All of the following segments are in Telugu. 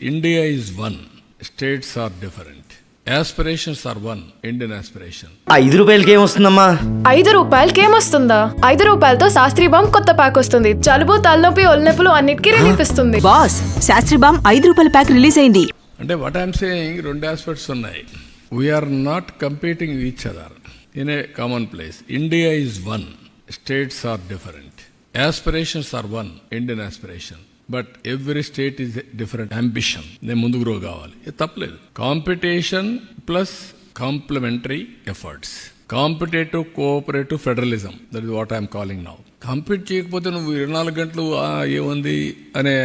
India is one, states are different. Aspirations are one, Indian aspiration. ఐదు రూపాయలకి ఏమొస్తుందమ్మా ఐదు రూపాయలకి ఏమొస్తుందా ఐదు రూపాయలతో శాస్త్రి బామ్ కొత్త ప్యాక్ వస్తుంది. జలుబు తలనొప్పి ఒళ్ళనొప్పులు అన్నిటికీ రిలీఫ్ ఇస్తుంది. బాస్ శాస్త్రి బామ్ ఐదు రూపాయల ప్యాక్ రిలీజ్ అయింది. అంటే వాట్ ఐఎమ్ సేయింగ్ రెండు ఆస్పెక్ట్స్ ఉన్నాయి. We're not competing each other in a common place India is one states are different aspirations are one Indian aspiration but every state is different ambition నేను ముందుకు గ్రో కావాలి. తప్పలేదు. Competition plus complementary efforts competitive cooperative federalism that is what I'm calling now compete చేయకపోతే నువ్వు ఇరవై నాలుగు గంటలు ఏముంది అనే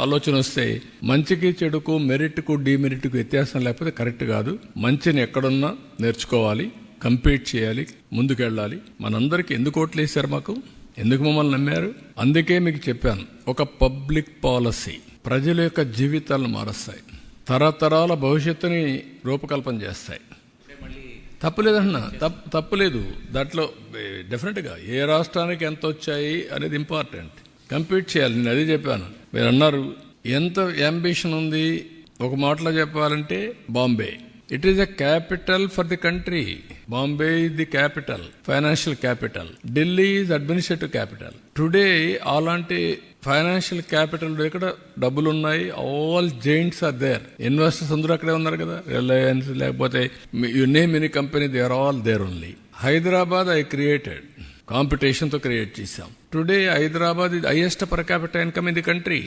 ఆలోచన వస్తే మంచికి చెడుకు మెరిట్కు డిమెరిట్కు వ్యత్యాసం లేకపోతే కరెక్ట్ కాదు. మంచిని ఎక్కడున్నా నేర్చుకోవాలి కంపీట్ చేయాలి ముందుకెళ్ళాలి. మనందరికీ ఎందుకు ఓట్లు వేశారు మాకు? ఎందుకు మమ్మల్ని నమ్మారు? అందుకే మీకు చెప్పాను. ఒక పబ్లిక్ పాలసీ. ప్రజల యొక్క జీవితాలను మారుస్తాయి. తరతరాల భవిష్యత్తుని రూపకల్పన చేస్తాయి. తప్పులేదన్న తప్పు తప్పులేదు దాంట్లో డెఫినెట్గా ఏ రాష్ట్రానికి ఎంత వచ్చాయి అనేది ఇంపార్టెంట్ కంప్లీట్ చేయాలి. నేను అదే చెప్పాను. మీరు అన్నారు ఎంత అంబిషన్ ఉంది? ఒక మాటలో చెప్పాలంటే Bombay it is a capital for the country Bombay is the capital financial capital Delhi is administrative capital today అలాంటి ఫైనాన్షియల్ క్యాపిటల్ ఇక్కడ డబ్బులు ఉన్నాయి. All giants are there investors అందరూ అక్కడే ఉన్నారు కదా. రిలయన్స్ లేకపోతే you name any company they are all there only Hyderabad I created కాంపిటీషన్తో create చేశాం. టుడే హైదరాబాద్ ఇది highest per capita income in the country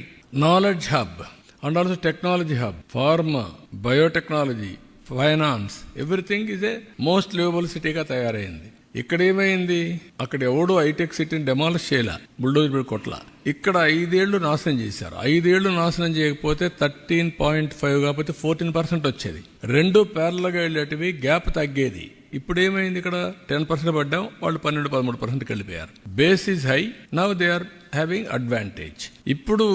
knowledge hub and also technology hub pharma biotechnology finance. Everything is a most livable సిటీగా తయారైంది. ఇక్కడ ఏమైంది అక్కడ ఎవడు హైటెక్ సిటీని డెమాలిష్ చేయలే. బుల్డోజర్ కొట్ల. ఇక్కడ ఐదేళ్ళు నాశనం చేశారు. ఐదేళ్ళు నాశనం చేయకపోతే థర్టీన్ పాయింట్ ఫైవ్ కాకపోతే ఫోర్టీన్ పర్సెంట్ వచ్చేది. రెండు పేర్లగా వెళ్ళేటివి గ్యాప్ తగ్గేది. ఇప్పుడు ఏమైంది ఇక్కడ? టెన్ పర్సెంట్ పడ్డాం వాళ్ళు పన్నెండు పదమూడు పర్సెంట్కి వెళ్ళిపోయారు base is high now they are having advantage ఇప్పుడు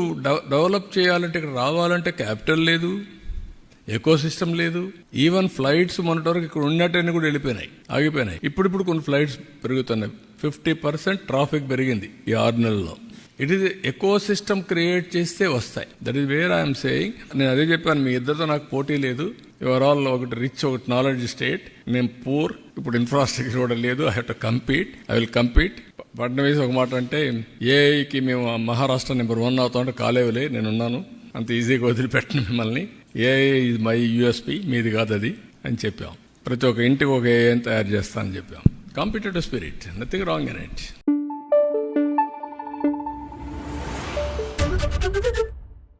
డెవలప్ చేయాలంటే ఇక్కడ రావాలంటే క్యాపిటల్ లేదు. ఎకో సిస్టమ్ లేదు. ఈవెన్ ఫ్లైట్స్ మొన్నటి వరకు ఇక్కడ ఉన్నట్టని కూడా వెళ్ళిపోయినాయి ఆగిపోయినాయి. ఇప్పుడు ఇప్పుడు కొన్ని ఫ్లైట్స్ పెరుగుతున్నాయి. ఫిఫ్టీ పర్సెంట్ ట్రాఫిక్ పెరిగింది ఈ ఆరు నెలల్లో. It is ecosystem create చేస్తే వస్తాయి. That is where I'm saying నేను అదే చెప్పాను మీ ఇద్దరితో నాకు పోటీ లేదు. యువర్ ఆల్ ఒకటి రిచ్ ఒకటి నాలెడ్జ్ స్టేట్ మేము పూర్ ఇప్పుడు ఇన్ఫ్రాస్ట్రక్చర్ కూడా లేదు. I have to compete I will compete పట్నం వేసి ఒక మాట అంటే ఏఐకి మేము మహారాష్ట్ర నెంబర్ వన్ అవుతామంటే కాలేవులే నేను ఉన్నాను అంత ఈజీగా వదిలిపెట్టను మిమ్మల్ని. ఏఐ ఇది మై యూఎస్పి మీది కాదు అది అని చెప్పాం. ప్రతి ఒక్క ఇంటికి ఒక ఏఎం తయారు చేస్తానని చెప్పాం. Competitive spirit nothing wrong in it